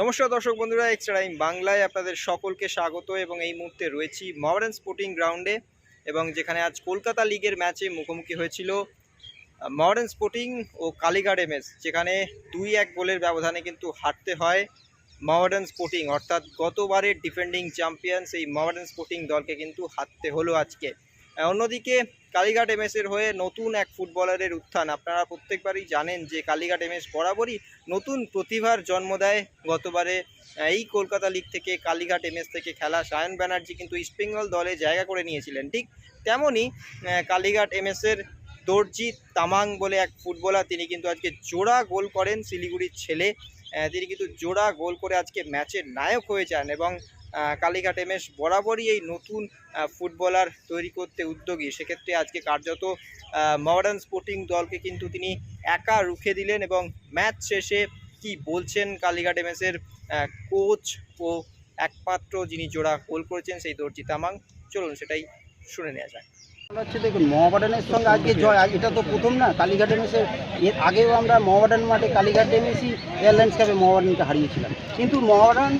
নমস্কার দর্শক বন্ধুরা এক্সট্রা টাইম বাংলায় আপনাদের সকলকে স্বাগত এবং এই মুহূর্তে রয়েছি মডার্ন স্পোর্টিং গ্রাউন্ডে এবং যেখানে আজ কলকাতা লিগের ম্যাচে মুখোমুখি হয়েছিল মডার্ন স্পোর্টিং ও কালীঘাট এমএস যেখানে দুই এক গোলের ব্যবধানে কিন্তু হারতে হয় মডার্ন স্পোর্টিং অর্থাৎ গতবারের ডিফেন্ডিং চ্যাম্পিয়ন্স এই মডার্ন স্পোর্টিং দলকে কিন্তু হারতে হলো আজকে। অন্যদিকে কালীঘাট এমএস এর হয়ে নতুন এক ফুটবলারের উত্থান। আপনারা প্রত্যেকবারই জানেন যে কালীঘাট এমএস বরাবরই নতুন প্রতিভার জন্ম দেয়। গতবারে এই কলকাতা লিগ থেকে, কালীঘাট এমএস থেকে খেলা সায়ন ব্যানার্জি কিন্তু ইস্টবেঙ্গল দলে জায়গা করে নিয়েছিলেন। ঠিক তেমনই কালীঘাট এমএস এর দর্জিৎ তামাং বলে এক ফুটবলার, তিনি কিন্তু আজকে জোড়া গোল করেন শিলিগুড়ির ছেলে। তিনি কিন্তু জোড়া গোল করে আজকে ম্যাচের নায়ক হয়ে যান এবং কালীঘাট এমএস বরাবরই এই নতুন ফুটবলার তৈরি করতে উদ্যোগী। সেক্ষেত্রে আজকে কার্যত মডার্ন স্পোর্টিং দলকে কিন্তু তিনি একা রুখে দিলেন এবং ম্যাচ শেষে কি বলছেন কালীঘাট এমএসের কোচ ও একমাত্র যিনি জোড়া গোল করেছেন সেই দর্জি তামাং। চলুন সেটাই শুনে নেওয়া হচ্ছে দেখুন মহাবাডানের সঙ্গে আজকে জয় এটা তো প্রথম না, কালীঘাট এমএসের এর আগেও আমরা মহাবাডান মাঠে কালীঘাট এমএসি এয়ারলাইন্স কাপে মহাবাডানকে হারিয়েছিলাম। কিন্তু মহাবাডান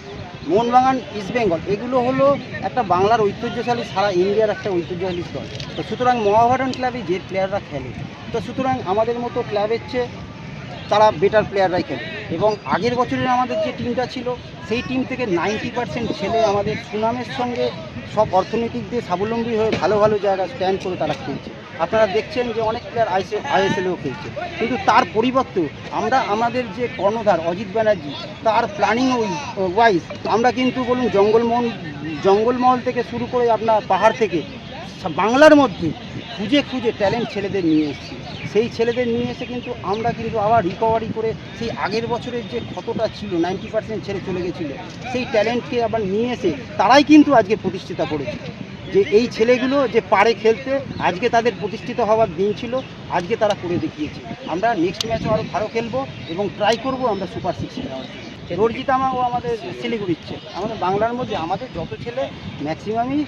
মোহনবাগান ইস্টবেঙ্গল এগুলো হলো একটা বাংলার ঐতিহ্যশালী সারা ইন্ডিয়ার একটা ঐতিহ্যশালী দল তো সুতরাং মহাবাডান ক্লাবে যে প্লেয়াররা খেলে, তো সুতরাং আমাদের মতো ক্লাবের চেয়ে তারা বেটার প্লেয়াররাই খেলে। এবং আগের বছরের আমাদের যে টিমটা ছিল, সেই টিম থেকে নাইনটি পার্সেন্ট ছেলে আমাদের সুনামের সঙ্গে সব অর্থনৈতিক দিয়ে স্বাবলম্বী হয়ে ভালো ভালো জায়গায় স্ট্যান্ড করে তারা খেলছে। আপনারা দেখছেন যে অনেক প্লেয়ার আইসে আইএসএলেও খেলছে। কিন্তু তার পরিবর্তেও আমরা, আমাদের যে কর্ণধার অজিত ব্যানার্জি, তার প্ল্যানিং ওয়াইজ আমরা কিন্তু বলুন জঙ্গলমহল জঙ্গলমহল থেকে শুরু করে আপনার পাহাড় থেকে বাংলার মধ্যে খুঁজে খুঁজে ট্যালেন্ট ছেলেদের নিয়ে এসেছি। সেই ছেলেদের নিয়ে এসে কিন্তু আমরা কিন্তু আবার রিকভারি করে সেই আগের বছরের যে ক্ষতটা ছিল নাইনটি পার্সেন্ট ছেলে চলে গেছিল, সেই ট্যালেন্টকে আবার নিয়ে এসে তারাই কিন্তু আজকে প্রতিষ্ঠিতা করেছে। যে এই ছেলেগুলো যে পারে খেলতে আজকে তাদের প্রতিষ্ঠিত হওয়ার দিন ছিল, আজকে তারা করে দেখিয়েছে। আমরা নেক্সট ম্যাচও আরও ভালো খেলব এবং ট্রাই করব আমরা সুপার সিক্সে যাওয়ার জন্য। রঞ্জিত ও আমাদের শিলিগুড়ির ছেলে আমাদের বাংলার মধ্যে আমাদের যত ছেলে ম্যাক্সিমামই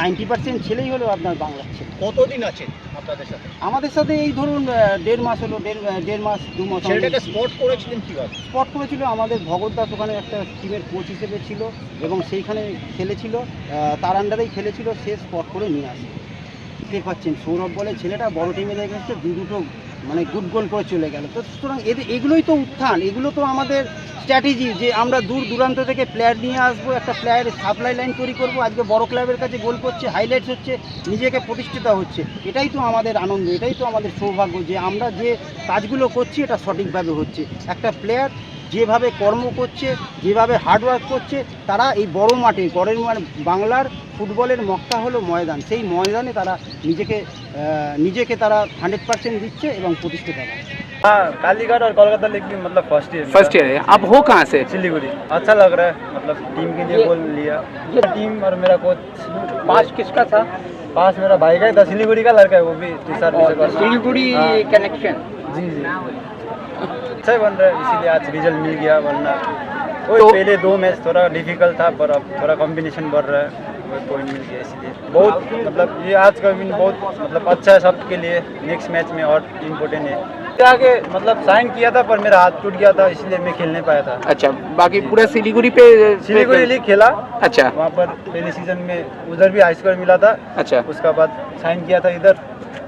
নাইনটি পার্সেন্ট ছেলেই হলো আপনার বাংলার ছেলে। কতদিন আছেন আপনাদের সাথে? আমাদের সাথে এই ধরুন দেড় মাস হলো দেড় দেড় মাস দু মাস ছেলেটাকে স্পট করেছিলেন কীভাবে? স্পট করেছিল আমাদের ভগৎ দাস ওখানে একটা টিমের কোচ হিসেবে ছিল এবং সেইখানে খেলেছিল। তার আন্ডারেই খেলেছিল সে স্পট করে নিয়ে আসে। দেখতে পাচ্ছেন সৌরভ বলে ছেলেটা বড় টিমে দেখেছে দু দুটো মানে গুড গোল করে চলে গেল। তো সুতরাং এদের এগুলোই তো উত্থান, এগুলো তো আমাদের স্ট্র্যাটেজি যে আমরা দূর দূরান্ত থেকে প্লেয়ার নিয়ে আসব, একটা প্লেয়ারের সাপ্লাই লাইন তৈরি করব, আজকে বড় ক্লাবের কাছে গোল করছে হাইলাইটস হচ্ছে, নিজেকে প্রতিষ্ঠিত হচ্ছে। এটাই তো আমাদের আনন্দ, এটাই তো আমাদের সৌভাগ্য যে আমরা যে কাজগুলো করছি, এটা সঠিকভাবে হচ্ছে। একটা প্লেয়ার যেভাবে কর্ম করছে যেভাবে হার্ডওয়ার্ক করছে তারা এই বড় মাঠে গড়ের মানে বাংলার ফুটবলের মক্কা হলো ময়দান সেই ময়দানে তারা নিজেকে আহ, নিজেকে তারা হান্ড্রেড পার্সেন্ট দিচ্ছে এবং প্রতিষ্ঠিত হয় हाँ कालीघाट और कोलकाता लीग भी मतलब फर्स्ट ईयर फर्स्ट ईयर है आप हो कहाँ से सिलीगुड़ी अच्छा लग रहा है मतलब टीम के लिए गोल लिया टीम और मेरा कोच पास किसका था पास मेरा भाई का ही था सिलीगुड़ी का लड़का है वो भी टीचर सिलीगुड़ी कनेक्शन जी जी अच्छा बन रहा है इसीलिए आज रिज़ल्ट मिल गया वरना। तो- पहले दो मैच थोड़ा डिफ़िकल्ट था पर अब थोड़ा कॉम्बिनेशन बढ़ रहा है। पॉइंट मिल गया इसलिए। बहुत मतलब ये आज का विन बहुत मतलब अच्छा है सबके लिए। नेक्स्ट मैच में और इम्पोर्टेंट है। आगे मतलब साइन किया था पर मेरा हाथ टूट गया था इसलिए मैं खेल नहीं पाया था। अच्छा बाकी पूरा सिलीगुड़ी पे सिलीगुड़ी लीग खेला। अच्छा। वहाँ पर पहले सीज़न में उधर भी हाई स्कोर मिला था। अच्छा। उसका बाद साइन किया था इधर।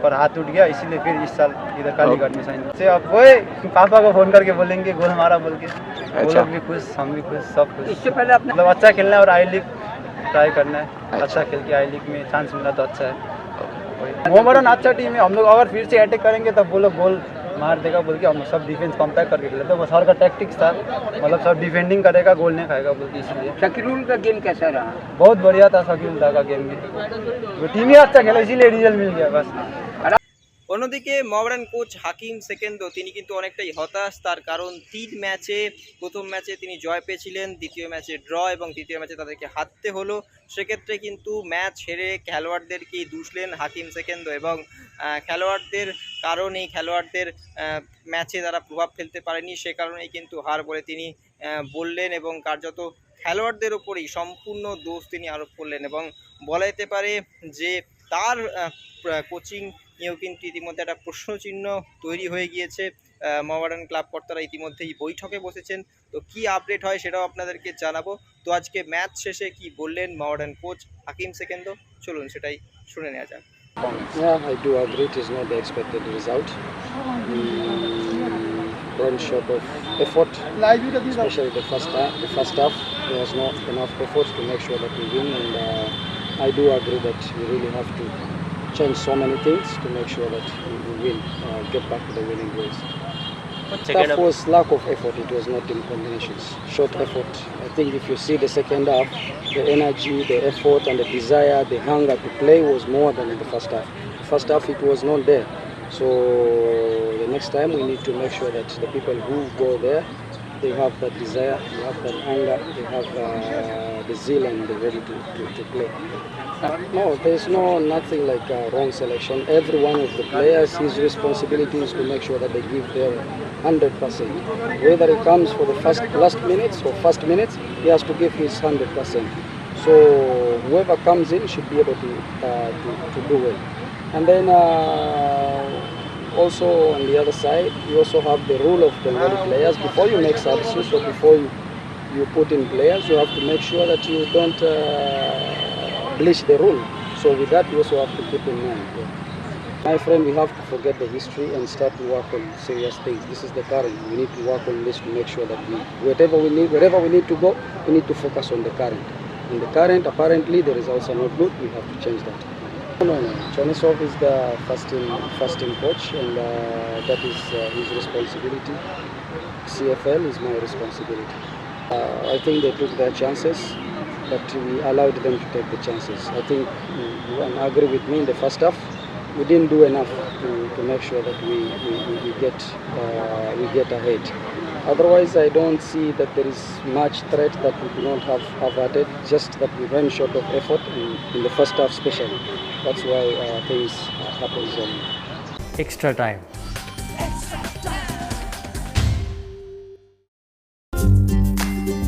पर हाथ टूट गया इसीलिए फिर इस साल इधर कालीघाट में साइन से अब वही पापा को फ़ोन करके बोलेंगे गोल हमारा बोल के। वो अच्छा। लोग भी खुश हम भी खुश सब खुश। इससे पहले अपने मतलब अच्छा खेलना है और आई लीग ट्राई करना है। अच्छा। अच्छा खेल के आई लीग में चांस मिला तो अच्छा है। मोहम्मदन अच्छा टीम है। हम लोग अगर फिर से अटैक करेंगे तब वो लोग गोल मार देगा बोल के हम सब डिफेंस कॉम्पैक्ट करके खेले तो वो सर का टैक्टिक्स था। मतलब सब डिफेंडिंग करेगा गोल नहीं खाएगा बोल के इसलिए। शकीरुल का गेम कैसा रहा? बहुत बढ़िया था शकील का गेम वो टीम ही अच्छा खेला इसीलिए रिज़ल्ट मिल गया बस। অন্যদিকে মহারান কোচ হাকিম সেকেন্দ তিনি কিন্তু অনেকটাই হতাশ। তার কারণ তিন ম্যাচে, প্রথম ম্যাচে তিনি জয় পেয়েছিলেন, দ্বিতীয় ম্যাচে ড্র এবং তৃতীয় ম্যাচে তাদেরকে হারতে হলো। সেক্ষেত্রে কিন্তু ম্যাচ হেরে খেলোয়াড়দেরকেই দুষলেন হাকিম সেকেন্দ এবং খেলোয়াড়দের কারণেই খেলোয়াড়দের ম্যাচে তারা প্রভাব ফেলতে পারেনি। সে কারণেই কিন্তু হার বলে তিনি বললেন এবং কার্যত খেলোয়াড়দের ওপরেই সম্পূর্ণ দোষ তিনি আরোপ করলেন এবং বলা যেতে পারে যে তার কোচিং নিয়েও কিন্তু ইতিমধ্যে একটা প্রশ্নচিহ্ন তৈরি হয়ে গিয়েছে আহ, মোহামেডান ক্লাব কর্তারা ইতিমধ্যেই বৈঠকে বসেছেন তো কি আপডেট হয় সেটাও আপনাদেরকে জানাব তো আজকে ম্যাচ শেষে কি বললেন মোহামেডান কোচ হাকিম সেকেন্দ চলুন সেটাই শুনে নেওয়া যাক Yeah, I do agree. It is not the expected result. We run short of effort, especially the first half. The first half, there was not enough effort to make sure that we win, and uh, I do agree that we really have to change so many things to make sure that we, win, uh, get back to the winning ways. That was lack of effort. It was not in combinations. Short effort. I think if you see the second half, the energy, the effort, and the desire, the hunger to play was more than in the first half. The First half, it was not there. So the next time, we need to make sure that the people who go there, they have that desire, they have that hunger, they have uh, the zeal, and ready to, to, to play. No, there's no nothing like uh, wrong selection. Every one of the players, his responsibility is to make sure that they give their 100%. Whether it comes for the first last minutes or first minutes, he has to give his 100%. So whoever comes in should be able to uh, to, to do well. And then uh, also on the other side, you also have the rule of Bengali players. Before you make substitutes or before you you put in players, you have to make sure that you don't uh, bleach the rule. So with that, you also have to keep in mind. yeah. My friend, we have to forget the history and start to work on serious things. This is the current. We need to work on this to make sure that we, whatever we need, wherever we need to go, we need to focus on the current. In the current, apparently, the results are not good. We have to change that. No, no, no. Chanisov is the first team coach, and uh, that is uh, his responsibility. CFL is my responsibility. Uh, I think they took their chances, but we allowed them to take the chances. I think you, you agree with me in the first half. We didn't do enough to, to make sure that we, we, we- get uh, we get ahead. Otherwise, I don't see that there is much threat that we do not have averted. Just that we ran short of effort in, in the first half, especially. That's why uh, things happens. Um, extra time.